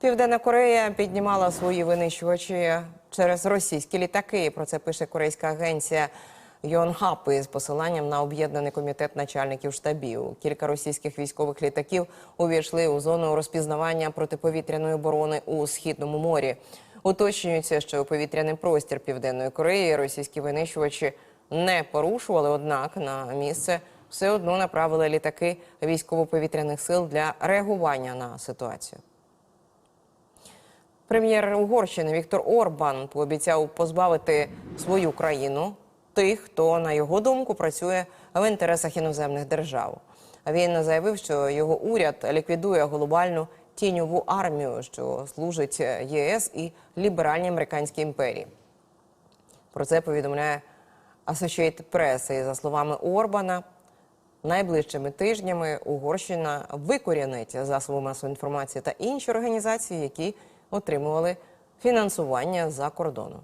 Південна Корея піднімала свої винищувачі через російські літаки. Про це пише корейська агенція Йонхап із посиланням на об'єднаний комітет начальників штабів. Кілька російських військових літаків увійшли у зону розпізнавання протиповітряної оборони у східному морі. Уточнюється, що повітряний простір Південної Кореї російські винищувачі не порушували, однак на місце все одно направили літаки військово-повітряних сил для реагування на ситуацію. Прем'єр Угорщини Віктор Орбан пообіцяв позбавити свою країну тих, хто, на його думку, працює в інтересах іноземних держав. Він заявив, що його уряд ліквідує глобальну тіньову армію, що служить ЄС і ліберальній американській імперії. Про це повідомляє Associated Press. І за словами Орбана, найближчими тижнями Угорщина викорінить засоби масової інформації та інші організації, які отримували фінансування за кордоном.